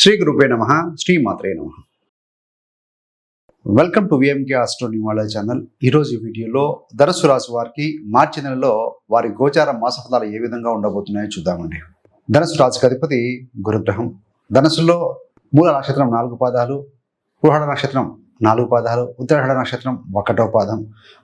శ్రీ గురుపే నమ. శ్రీ మాత్రే నమ వెల్కమ్ టు విఎంకే ఆస్ట్రో నివాళ ఛానల్ ఈరోజు వీడియోలో ధనుసు రాశి వారికి మార్చి నెలలో వారి గోచార మాస ఫలాలు ఏ విధంగా ఉండబోతున్నాయో చూద్దామండి. ధనుసు రాశికి అధిపతి గురుగ్రహం. ధనుసులో మూల నక్షత్రం నాలుగు పాదాలు పురహడ నక్షత్రం నాలుగు పాదాలు ఉత్తరాహడ నక్షత్రం ఒకటో పాదం.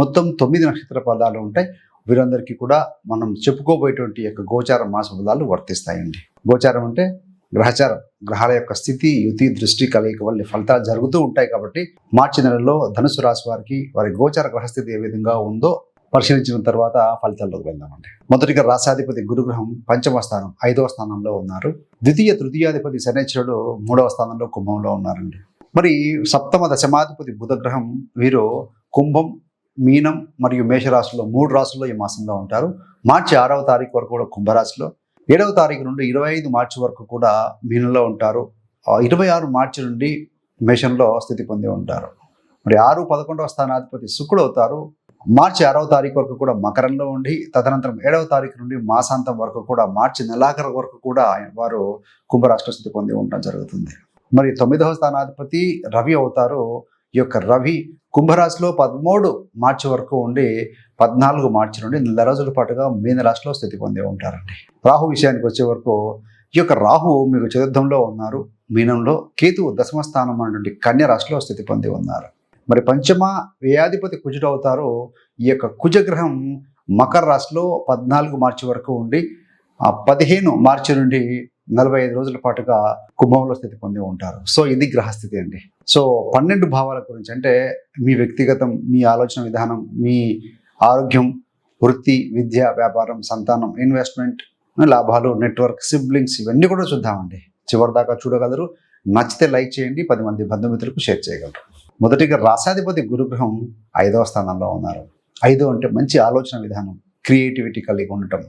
మొత్తం తొమ్మిది నక్షత్ర పాదాలు ఉంటాయి. వీరందరికీ కూడా మనం చెప్పుకోబోయేటువంటి యొక్క గోచార మాస ఫలాలు వర్తిస్తాయండి. గోచారం అంటే గ్రహచారం గ్రహాల యొక్క స్థితి యుతి దృష్టి కలయిక వల్ల ఫలితాలు జరుగుతూ ఉంటాయి కాబట్టి మార్చి నెలలో ధనుసు రాశి వారికి వారి గోచర గ్రహస్థితి ఏ విధంగా ఉందో పరిశీలించిన తర్వాత ఫలితాల్లోకి వెళ్దామండి. మొదటిగా రాశాధిపతి గురుగ్రహం పంచమ స్థానం ఐదవ స్థానంలో ఉన్నారు. ద్వితీయ తృతీయాధిపతి శనేశ్వరుడు మూడవ స్థానంలో కుంభంలో ఉన్నారండి. మరి సప్తమ దశమాధిపతి బుధగ్రహం వీరు కుంభం మీనం మరియు మేషరాశిలో మూడు రాశుల్లో ఈ మాసంలో ఉంటారు. మార్చి ఆరవ తారీఖు వరకు కూడా కుంభరాశిలో ఏడవ తారీఖు నుండి ఇరవై ఐదు మార్చి వరకు కూడా మీనంలో ఉంటారు. ఇరవై ఆరు మార్చి నుండి మేషంలో స్థితి పొంది ఉంటారు. మరి ఆరు పదకొండవ స్థానాధిపతి శుక్రుడు అవుతారు. మార్చి ఆరవ తారీఖు వరకు కూడా మకరంలో ఉండి తదనంతరం ఏడవ తారీఖు నుండి మాసాంతం వరకు కూడా మార్చి నెలాఖరు వరకు కూడా ఆయన- వారు కుంభరాష్ట్ర స్థితి పొంది ఉండడం జరుగుతుంది. మరి తొమ్మిదవ స్థానాధిపతి రవి అవుతారు. ఈ యొక్క రవి కుంభరాశిలో పదమూడు మార్చి వరకు ఉండి పద్నాలుగు మార్చి నుండి నెల రోజుల పాటుగా మీనరాశిలో స్థితి పొంది ఉంటారండి. రాహు విషయానికి వచ్చే వరకు ఈ యొక్క రాహు మీకు చతుర్థంలో ఉన్నారు. మీనంలో కేతువు దశమ స్థానం అనేటువంటి కన్య రాశిలో స్థితి పొంది ఉన్నారు. మరి పంచమ వ్యయాధిపతి కుజుడు అవుతారు. ఈ యొక్క కుజగ్రహం మకర రాశిలో పద్నాలుగు మార్చి వరకు ఉండి ఆ పదిహేను మార్చి నుండి నలభై ఐదు రోజుల పాటుగా కుంభంలో స్థితి పొంది ఉంటారు. సో ఇది గ్రహస్థితి అండి. సో పన్నెండు భావాల గురించి అంటే మీ వ్యక్తిగతం మీ ఆలోచన విధానం మీ ఆరోగ్యం వృత్తి విద్య వ్యాపారం సంతానం ఇన్వెస్ట్మెంట్ లాభాలు నెట్వర్క్ సిబ్లింగ్స్ ఇవన్నీ కూడా చూద్దామండి. చివరి దాకా చూడగలరు. నచ్చితే లైక్ చేయండి. పది మంది బంధుమిత్రులకు షేర్ చేయగలరు. మొదటిగా రాసాధిపతి గురుగ్రహం ఐదవ స్థానంలో ఉన్నారు. ఐదో అంటే మంచి ఆలోచన విధానం క్రియేటివిటీ కలిగి ఉండటం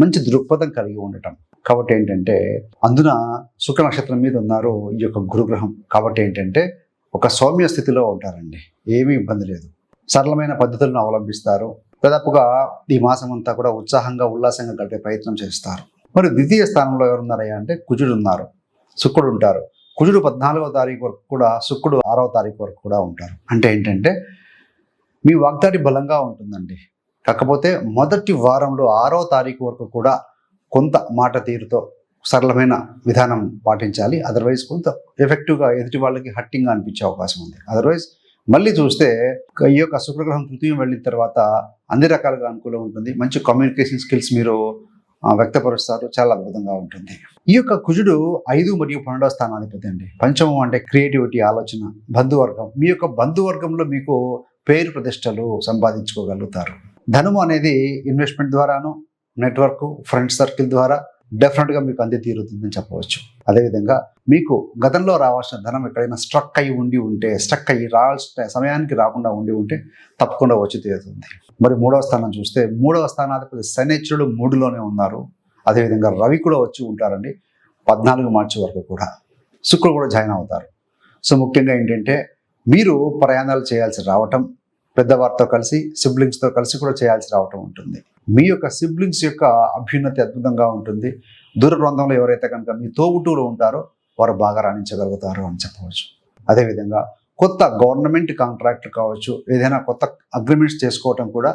మంచి దృక్పథం కలిగి ఉండటం. కాబట్టి ఏంటంటే అందున శుక్ర నక్షత్రం మీద ఉన్నారు ఈ యొక్క గురుగ్రహం. కాబట్టి ఏంటంటే ఒక సౌమ్య స్థితిలో ఉంటారండి. ఏమీ ఇబ్బంది లేదు. సరళమైన పద్ధతులను అవలంబిస్తారు. దాదాపుగా ఈ మాసం అంతా కూడా ఉత్సాహంగా ఉల్లాసంగా గడిపే ప్రయత్నం చేస్తారు. మరి ద్వితీయ స్థానంలో ఎవరున్నారయ్యా అంటే కుజుడు ఉన్నారు. శుక్రుడు ఉంటారు. కుజుడు పద్నాలుగో తారీఖు వరకు కూడా శుక్రుడు ఆరవ తారీఖు వరకు కూడా ఉంటారు. అంటే ఏంటంటే మీ వాగ్దాటి బలంగా ఉంటుందండి. కాకపోతే మొదటి వారంలో ఆరో తారీఖు వరకు కూడా కొంత మాట తీరుతో సరళమైన విధానం పాటించాలి. అదర్వైజ్ కొంత ఎఫెక్టివ్గా ఎదుటి వాళ్ళకి హట్టింగ్గా అనిపించే అవకాశం ఉంది. అదర్వైజ్ మళ్ళీ చూస్తే ఈ యొక్క శుక్రగ్రహం తృతీయం వెళ్ళిన తర్వాత అన్ని రకాలుగా అనుకూలం ఉంటుంది. మంచి కమ్యూనికేషన్ స్కిల్స్ మీరు వ్యక్తపరుస్తారు. చాలా అద్భుతంగా ఉంటుంది. ఈ యొక్క కుజుడు ఐదు మరియు పన్నెండవ స్థానాధిపతి అండి. పంచమం అంటే క్రియేటివిటీ ఆలోచన బంధువర్గం. మీ యొక్క బంధువర్గంలో మీకు పేరు ప్రతిష్టలు సంపాదించుకోగలుగుతారు. ధనము అనేది ఇన్వెస్ట్మెంట్ ద్వారాను నెట్వర్క్ ఫ్రెండ్ సర్కిల్ ద్వారా డెఫినెట్గా మీకు అంది తీరుతుందని చెప్పవచ్చు. అదేవిధంగా మీకు గతంలో రావాల్సిన ధనం ఎక్కడైనా స్ట్రక్ అయి ఉండి ఉంటే స్ట్రక్ అయ్యి రావాల్సిన సమయానికి రాకుండా ఉండి ఉంటే తప్పకుండా వచ్చి తీరుతుంది. మరి మూడవ స్థానం చూస్తే మూడవ స్థానాధిపతి శనిచరుడు మూడులోనే ఉన్నారు. అదేవిధంగా రవి కూడా వచ్చి ఉంటారండి. పద్నాలుగు మార్చి వరకు కూడా. శుక్రుడు కూడా జాయిన్ అవుతారు. సో ముఖ్యంగా ఏంటంటే మీరు ప్రయాణాలు చేయాల్సి రావటం పెద్దవారితో కలిసి సిబ్లింగ్స్తో కలిసి కూడా చేయాల్సి రావటం ఉంటుంది. మీ యొక్క సిబ్లింగ్స్ యొక్క అభ్యున్నతి అద్భుతంగా ఉంటుంది. దూర ప్రాంతంలో ఎవరైతే కనుక మీ తోబుట్టువులు ఉంటారో వారు బాగా రాణించగలుగుతారు అని చెప్పవచ్చు. అదేవిధంగా కొత్త గవర్నమెంట్ కాంట్రాక్ట్ కావచ్చు ఏదైనా కొత్త అగ్రిమెంట్స్ చేసుకోవటం కూడా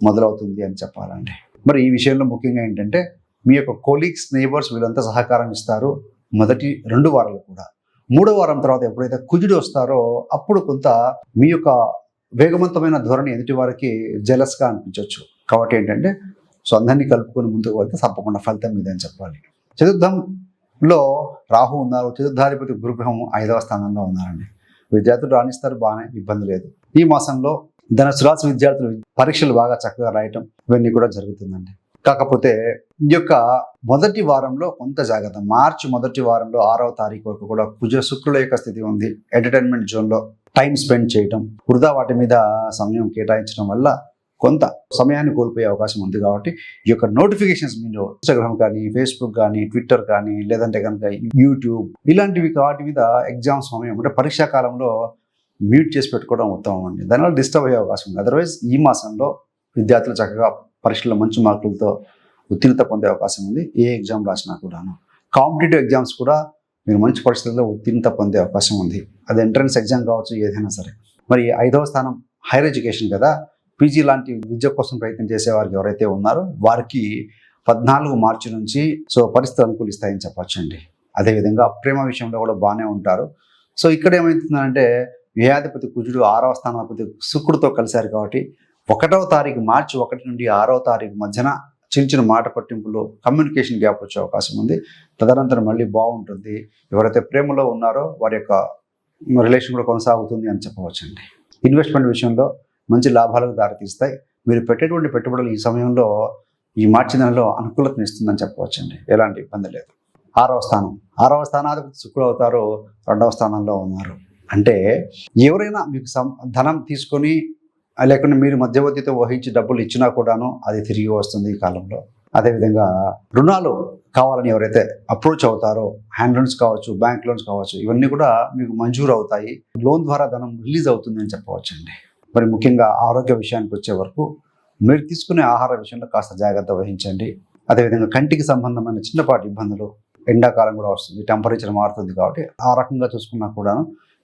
మొదలవుతుంది అని చెప్పాలండి. మరి ఈ విషయంలో ముఖ్యంగా ఏంటంటే మీ యొక్క కొలీగ్స్ నైబర్స్ వీళ్ళంతా సహకారం ఇస్తారు. మొదటి రెండు వారాలు కూడా. మూడో వారం తర్వాత ఎప్పుడైతే కుజుడు వస్తారో అప్పుడు కొంత మీ యొక్క వేగవంతమైన ధోరణి ఎదుటి వారికి జలస్గా అనిపించవచ్చు కాబట్టి ఏంటంటే సో అందరినీ కలుపుకొని ముందుకు వెళ్తే తప్పకుండా ఫలితం ఇదని చెప్పాలి. చతుర్థంలో రాహు ఉన్నారు. చతుర్థాధిపతి గురుగ్రహం ఐదవ స్థానంలో ఉన్నారండి. విద్యార్థులు రాణిస్తారు బాగానే ఇబ్బంది లేదు. ఈ మాసంలో ధనుసు రాశి విద్యార్థులు పరీక్షలు బాగా చక్కగా రాయటం ఇవన్నీ కూడా జరుగుతుందండి. కాకపోతే ఈ యొక్క మొదటి వారంలో కొంత జాగ్రత్త. మార్చి మొదటి వారంలో ఆరవ తారీఖు వరకు కూడా కుజ శుక్రుల యొక్క స్థితి ఉంది. ఎంటర్టైన్మెంట్ జోన్లో టైం స్పెండ్ చేయటం వృధా వాటి మీద సమయం కేటాయించడం వల్ల కొంత సమయాన్ని కోల్పోయే అవకాశం ఉంది కాబట్టి ఈ యొక్క నోటిఫికేషన్స్ మీరు ఇన్స్టాగ్రామ్ కానీ ఫేస్బుక్ కానీ ట్విట్టర్ కానీ లేదంటే కనుక యూట్యూబ్ ఇలాంటివి వాటి మీద ఎగ్జామ్ సమయం అంటే పరీక్షా కాలంలో మ్యూట్ చేసి పెట్టుకోవడం ఉత్తమం అండి. దానివల్ల డిస్టర్బ్ అయ్యే అవకాశం ఉంది. అదర్వైజ్ ఈ మాసంలో విద్యార్థులు చక్కగా పరీక్షల్లో మంచి మార్కులతో ఉత్తీర్ణత పొందే అవకాశం ఉంది. ఏ ఎగ్జామ్ రాసినా కూడాను. కాంపిటేటివ్ ఎగ్జామ్స్ కూడా మీరు మంచి పరిస్థితుల్లో ఉత్తీర్ణత పొందే అవకాశం ఉంది. అది ఎంట్రన్స్ ఎగ్జామ్ కావచ్చు ఏదైనా సరే. మరి ఐదవ స్థానం హైయర్ ఎడ్యుకేషన్ కదా. పీజీ లాంటి విద్య కోసం ప్రయత్నం చేసే వారికి ఎవరైతే ఉన్నారో వారికి పద్నాలుగు మార్చి నుంచి సో పరిస్థితులు అనుకూలిస్తాయని చెప్పొచ్చండి. అదేవిధంగా ప్రేమ విషయంలో కూడా బాగానే ఉంటారు. సో ఇక్కడ ఏమవుతుందంటే వ్యాధిపతి కుజుడు ఆరవ స్థానాధిపతి శుక్రుడితో కలిశారు కాబట్టి ఒకటవ తారీఖు మార్చి ఒకటి నుండి ఆరవ తారీఖు మధ్యన చిన్న చిన్న మాట పట్టింపులు కమ్యూనికేషన్ గ్యాప్ వచ్చే అవకాశం ఉంది. తదనంతరం మళ్ళీ బాగుంటుంది. ఎవరైతే ప్రేమలో ఉన్నారో వారి యొక్క రిలేషన్ కూడా కొనసాగుతుంది అని చెప్పవచ్చండి. ఇన్వెస్ట్మెంట్ విషయంలో మంచి లాభాలకు దారితీస్తాయి. మీరు పెట్టేటువంటి పెట్టుబడులు ఈ సమయంలో ఈ మార్చి నెలలో అనుకూలతను ఇస్తుందని చెప్పవచ్చండి. ఎలాంటి ఇబ్బంది లేదు. ఆరవ స్థానం. ఆరవ స్థానాధిపతి శుక్రుడు అవుతారు రెండవ స్థానంలో ఉన్నారు. అంటే ఎవరైనా మీకు సం ధనం తీసుకొని లేకుండా లేకుంటే మీరు మధ్యవర్తితో వహించి డబ్బులు ఇచ్చినా కూడాను అది తిరిగి వస్తుంది ఈ కాలంలో. అదేవిధంగా రుణాలు కావాలని ఎవరైతే అప్రోచ్ అవుతారో హ్యాండ్ లోన్స్ కావచ్చు బ్యాంక్ లోన్స్ కావచ్చు ఇవన్నీ కూడా మీకు మంజూరు అవుతాయి. లోన్ ద్వారా ధనం రిలీజ్ అవుతుంది అని చెప్పవచ్చండి. మరి ముఖ్యంగా ఆరోగ్య విషయానికి వచ్చే వరకు మీరు తీసుకునే ఆహార విషయంలో కాస్త జాగ్రత్త వహించండి. అదేవిధంగా కంటికి సంబంధమైన చిన్నపాటి ఇబ్బందులు ఎండాకాలం కూడా వస్తుంది టెంపరేచర్ మారుతుంది కాబట్టి ఆ రకంగా చూసుకున్నా కూడా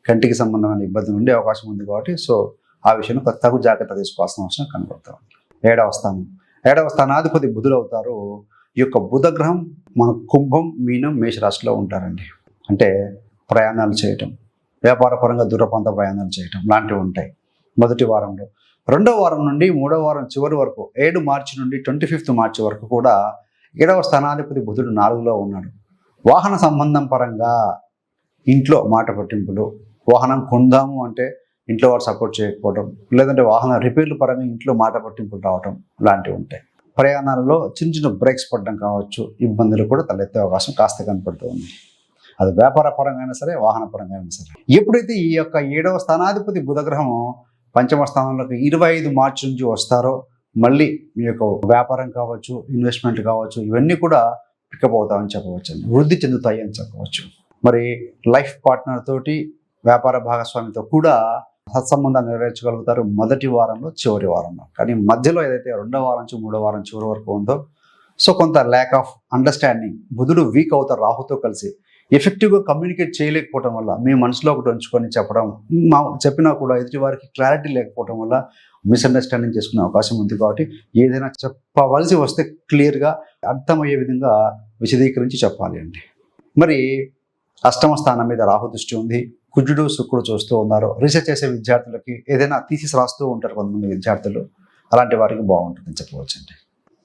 కంటికి సంబంధమైన ఇబ్బందులు ఉండే అవకాశం ఉంది కాబట్టి సో ఆ విషయంలో కొత్త తగు జాగ్రత్త తీసుకోవాల్సిన అవసరం కనబడతాం ఏడా వస్తాము ఏడవ స్థానాధిపతి బుధుడు అవుతారు. ఈ యొక్క బుధగ్రహం మన కుంభం మీనం మేషరాశిలో ఉంటారండి. అంటే ప్రయాణాలు చేయటం వ్యాపారపరంగా దూరప్రాంత ప్రయాణాలు చేయటం లాంటివి ఉంటాయి మొదటి వారంలో. రెండవ వారం నుండి మూడవ వారం చివరి వరకు ఏడు మార్చి నుండి ట్వంటీ ఫిఫ్త్ మార్చి వరకు కూడా ఏడవ స్థానాధిపతి బుధుడు నాలుగులో ఉన్నాడు. వాహన సంబంధం పరంగా ఇంట్లో మాట పట్టింపులు వాహనం కొందాము అంటే ఇంట్లో వారు సపోర్ట్ చేయకపోవడం లేదంటే వాహన రిపేర్ల పరంగా ఇంట్లో మాట పట్టింపులు రావడం లాంటివి ఉంటాయి. ప్రయాణాలలో చిన్న చిన్న బ్రేక్స్ పడడం కావచ్చు ఇబ్బందులు కూడా తలెత్తే అవకాశం కాస్త కనపడుతూ ఉంది. అది వ్యాపార పరంగా అయినా సరే వాహన పరంగా అయినా సరే. ఎప్పుడైతే ఈ యొక్క ఏడవ స్థానాధిపతి బుధగ్రహం పంచమ స్థానంలోకి ఇరవై ఐదు మార్చి నుంచి వస్తారో మళ్ళీ మీ యొక్క వ్యాపారం కావచ్చు ఇన్వెస్ట్మెంట్ కావచ్చు ఇవన్నీ కూడా పికప్ అవుతామని చెప్పవచ్చు వృద్ధి చెందుతాయి అని చెప్పవచ్చు. మరి లైఫ్ పార్ట్నర్ తోటి వ్యాపార భాగస్వామితో కూడా సత్సంబంధాలు నెరవేర్చగలుగుతారు మొదటి వారంలో చివరి వారంలో. కానీ మధ్యలో ఏదైతే రెండో వారం నుంచి మూడో వారం చివరి వరకు ఉందో సో కొంత ల్యాక్ ఆఫ్ అండర్స్టాండింగ్ బుధుడు వీక్ అవుతారు రాహుతో కలిసి. ఎఫెక్టివ్గా కమ్యూనికేట్ చేయలేకపోవడం వల్ల మీ మనసులో ఒకటి ఉంచుకొని చెప్పడం మా చెప్పినా కూడా ఎదుటి వారికి క్లారిటీ లేకపోవడం వల్ల మిస్అండర్స్టాండింగ్ చేసుకునే అవకాశం ఉంది కాబట్టి ఏదైనా చెప్పవలసి వస్తే క్లియర్గా అర్థమయ్యే విధంగా విశదీకరించి చెప్పాలి అండి. మరి అష్టమ స్థానం మీద రాహు దృష్టి ఉంది. కుజుడు శుక్రుడు చూస్తూ ఉన్నారు. రీసెర్చ్ చేసే విద్యార్థులకి ఏదైనా తీసి రాస్తూ ఉంటారు కొంతమంది విద్యార్థులు. అలాంటి వారికి బాగుంటుందని చెప్పవచ్చండి.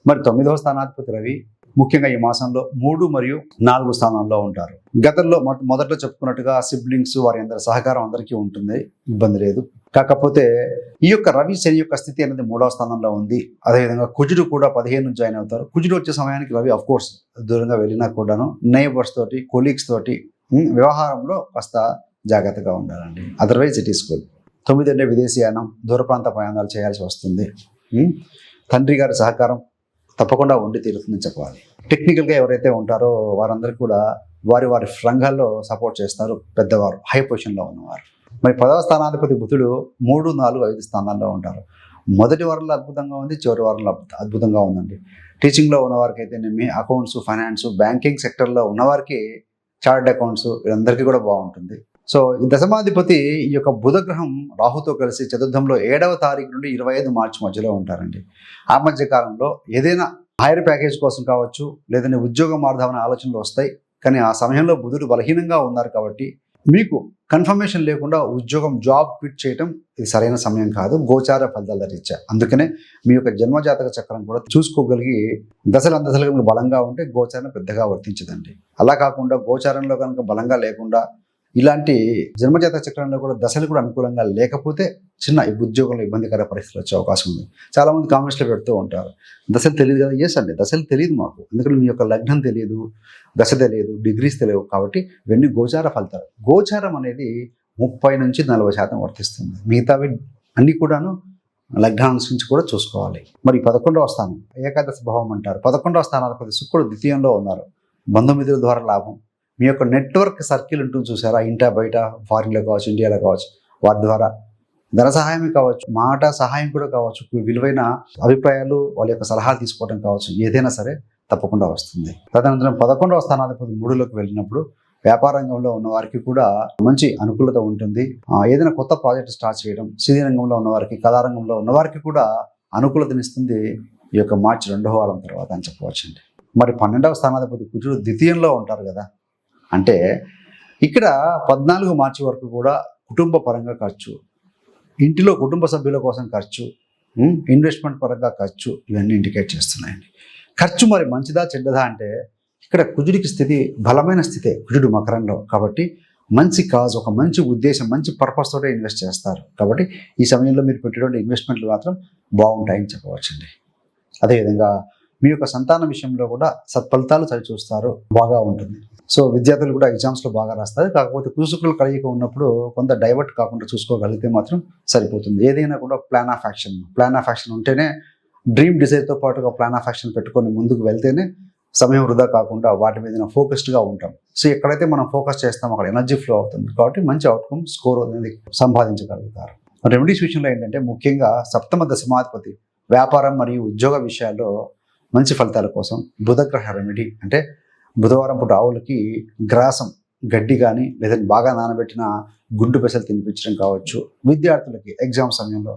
మరి తొమ్మిదవ స్థానాధిపతి రవి ముఖ్యంగా ఈ మాసంలో మూడు మరియు నాలుగు స్థానాల్లో ఉంటారు. గతంలో మొ- మొదట్లో చెప్పుకున్నట్టుగా సిబ్లింగ్స్ వారి అందరి సహకారం అందరికీ ఉంటుంది. ఇబ్బంది లేదు. కాకపోతే ఈ యొక్క రవి శని యొక్క స్థితి అనేది మూడవ స్థానంలో ఉంది. అదేవిధంగా కుజుడు కూడా పదిహేను జాయిన్ అవుతారు. కుజుడు వచ్చే సమయానికి రవి అఫ్ కోర్స్ దూరంగా వెళ్ళినా కూడాను నైబర్స్ తోటి కొలీగ్స్ తోటి వ్యవహారంలో కాస్త జాగ్రత్తగా ఉండాలండి. అదర్వైజ్ ఇట్ ఈస్ గుడ్ తొమ్మిది అంటే విదేశీయానం దూర ప్రాంత ప్రయాణాలు చేయాల్సి వస్తుంది. Hmm? తండ్రి గారి సహకారం తప్పకుండా ఉండి తీరుతుందని చెప్పాలి. టెక్నికల్గా ఎవరైతే ఉంటారో వారందరికీ కూడా వారి వారి రంగాల్లో సపోర్ట్ చేస్తారు పెద్దవారు హై పొజిషన్లో ఉన్నవారు. మరి పదవ స్థానాధిపతి బుధుడు మూడు నాలుగు ఐదు స్థానాల్లో ఉంటారు. మొదటి వారంలో అద్భుతంగా ఉంది చివరి వారంలో అద్భుత- అద్భుతంగా ఉందండి. టీచింగ్లో ఉన్నవారికి అయితేనేమి అకౌంట్స్ ఫైనాన్స్ బ్యాంకింగ్ సెక్టర్లో ఉన్నవారికి చార్ట్ అకౌంట్స్ వీరందరికీ కూడా బాగుంటుంది. సో ఈ దశమాధిపతి ఈ యొక్క బుధగ్రహం రాహుతో కలిసి చతుర్థంలో ఏడవ తారీఖు నుండి ఇరవై ఐదు మార్చి మధ్యలో ఉంటారండి. ఆ మధ్య కాలంలో ఏదైనా హైర్ ప్యాకేజ్ కోసం కావచ్చు లేదంటే ఉద్యోగం మారుదామనే ఆలోచనలు వస్తాయి కానీ ఆ సమయంలో బుధుడు బలహీనంగా ఉన్నారు కాబట్టి మీకు కన్ఫర్మేషన్ లేకుండా ఉద్యోగం జాబ్ క్విట్ చేయడం ఇది సరైన సమయం కాదు గోచార ఫలితాల రీత్యా. అందుకనే మీ యొక్క జన్మజాతక చక్రం కూడా చూసుకోగలిగి దశలు దశలు కనుక బలంగా ఉంటే గోచారం పెద్దగా వర్తించదండి. అలా కాకుండా గోచారంలో కనుక బలంగా లేకుండా ఇలాంటి జన్మజాత చక్రంలో కూడా దశలు కూడా అనుకూలంగా లేకపోతే చిన్న ఈ ఉద్యోగంలో ఇబ్బందికర పరిస్థితులు వచ్చే అవకాశం ఉంది. చాలామంది కామెంట్స్లో పెడుతూ ఉంటారు. దశలు తెలియదు కదా? ఎస్ అండి. దశలు తెలియదు మాకు. ఎందుకంటే మీ యొక్క లగ్నం తెలియదు దశ తెలియదు డిగ్రీస్ తెలియవు కాబట్టి ఇవన్నీ గోచార ఫలితాలు. గోచారం అనేది ముప్పై నుంచి నలభై శాతం వర్తిస్తుంది. మిగతావి అన్నీ కూడాను లగ్నానుసరించి కూడా చూసుకోవాలి. మరి పదకొండవ స్థానం ఏకాదశ భావం అంటారు. పదకొండవ స్థానాధిపతి శుక్రుడు ద్వితీయంలో ఉన్నారు. బంధుమిత్రుల ద్వారా లాభం. మీ యొక్క నెట్వర్క్ సర్కిల్ ఉంటుంది చూసారా? ఇంట బయట ఫారిన్లో కావచ్చు ఇండియాలో కావచ్చు వారి ద్వారా ధన సహాయమే కావచ్చు మాట సహాయం కూడా కావచ్చు విలువైన అభిప్రాయాలు వాళ్ళ యొక్క సలహాలు తీసుకోవడం కావచ్చు ఏదైనా సరే తప్పకుండా వస్తుంది. తదనంతరం పదకొండవ స్థానాధిపతి మూడులోకి వెళ్ళినప్పుడు వ్యాపార రంగంలో ఉన్న వారికి కూడా మంచి అనుకూలత ఉంటుంది. ఏదైనా కొత్త ప్రాజెక్ట్ స్టార్ట్ చేయడం సినీ రంగంలో ఉన్నవారికి కళారంగంలో ఉన్నవారికి కూడా అనుకూలతనిస్తుంది ఈ యొక్క మార్చి రెండవ వారం తర్వాత అని చెప్పవచ్చండి. మరి పన్నెండవ స్థానాధిపతి కుజుడు ద్వితీయంలో ఉంటారు కదా అంటే ఇక్కడ పద్నాలుగు మార్చి వరకు కూడా కుటుంబ పరంగా ఖర్చు ఇంటిలో కుటుంబ సభ్యుల కోసం ఖర్చు ఇన్వెస్ట్మెంట్ పరంగా ఖర్చు ఇవన్నీ ఇండికేట్ చేస్తున్నాయండి. ఖర్చు మరి మంచిదా చెడ్డదా అంటే ఇక్కడ కుజుడికి స్థితి బలమైన స్థితే కుజుడు మకరంలో కాబట్టి మంచి కాజ్ ఒక మంచి ఉద్దేశం మంచి పర్పస్ తోటే ఇన్వెస్ట్ చేస్తారు. కాబట్టి ఈ సమయంలో మీరు పెట్టేటువంటి ఇన్వెస్ట్మెంట్లు మాత్రం బాగుంటాయని చెప్పవచ్చండి. అదేవిధంగా మీ యొక్క సంతాన విషయంలో కూడా సత్ఫలితాలు చవి చూస్తారు. బాగా ఉంటుంది. సో విద్యార్థులు కూడా ఎగ్జామ్స్లో బాగా రాస్తారు. కాకపోతే కుసుకులు కలయిక ఉన్నప్పుడు కొంత డైవర్ట్ కాకుండా చూసుకోగలిగితే మాత్రం సరిపోతుంది. ఏదైనా కూడా plan of action plan of action ఉంటేనే డ్రీమ్ డిజైర్తో పాటుగా ప్లాన్ ఆఫ్ యాక్షన్ పెట్టుకొని ముందుకు వెళ్తేనే సమయం వృధా కాకుండా వాటి మీద ఫోకస్డ్గా ఉంటాం. సో ఎక్కడైతే మనం ఫోకస్ చేస్తాం అక్కడ ఎనర్జీ ఫ్లో అవుతుంది. కాబట్టి మంచి అవుట్కమ్ స్కోర్ అనేది సంపాదించగలుగుతారు. రెమెడీస్ విషయంలో ఏంటంటే ముఖ్యంగా సప్తమ దశమాధిపతి వ్యాపారం మరియు ఉద్యోగ విషయాల్లో మంచి ఫలితాల కోసం బుధగ్రహ రెమెడీ అంటే బుధవారం పూట ఆవులకి గ్రాసం గడ్డి కానీ లేదా బాగా నానబెట్టిన గుండు పెసలు తినిపించడం కావచ్చు. విద్యార్థులకి ఎగ్జామ్ సమయంలో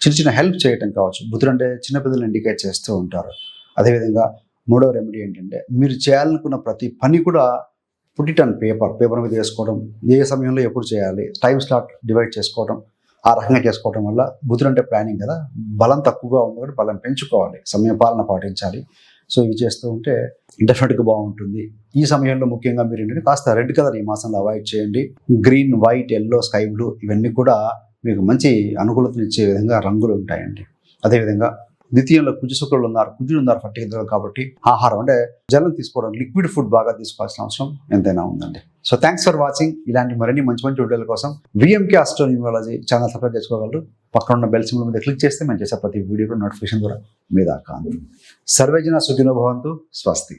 చిన్న చిన్న హెల్ప్ చేయటం కావచ్చు. బుధుడు అంటే చిన్నపిల్లలు ఇండికేట్ చేస్తూ ఉంటారు. అదేవిధంగా మూడో రెమెడీ ఏంటంటే మీరు చేయాలనుకున్న ప్రతి పని కూడా put it on paper paper మీద వేసుకోవడం ఏ సమయంలో ఎప్పుడు చేయాలి టైం స్లాట్ డివైడ్ చేసుకోవడం ఆ రకంగా చేసుకోవడం వల్ల బుధుడు అంటే ప్లానింగ్ కదా. బలం తక్కువగా ఉంది కాబట్టి బలం పెంచుకోవాలి. సమయపాలన పాటించాలి. సో ఇవి చేస్తూ ఉంటే డెఫినెట్గా బాగుంటుంది. ఈ సమయంలో ముఖ్యంగా మీరు ఏంటంటే కాస్త రెడ్ కలర్ ఈ మాసంలో అవాయిడ్ చేయండి. Green white yellow sky blue ఇవన్నీ కూడా మీకు మంచి అనుకూలతనిచ్చే విధంగా రంగులు ఉంటాయండి. అదేవిధంగా ద్వితీయంలో కుజు శుక్రులు ఉన్నారు కుజులు ఉన్నారు పర్టికులర్ కాబట్టి ఆహారం అంటే జలం తీసుకోవడం లిక్విడ్ ఫుడ్ బాగా తీసుకోవాల్సిన అవసరం ఎంతైనా ఉందండి. సో థ్యాంక్స్ ఫర్ వాచింగ్ ఇలాంటి మరిన్ని మంచి మంచి వీడియోల కోసం VMK astro numerology channel subscribe చేసుకోగలరు. పక్కన ఉన్న బెల్ సింబల్ మీద క్లిక్ చేస్తే మేము చేసే ప్రతి వీడియో నోటిఫికేషన్ ద్వారా మీ దాకా సర్వేజన సుఖినో భవంతు. స్వస్తి.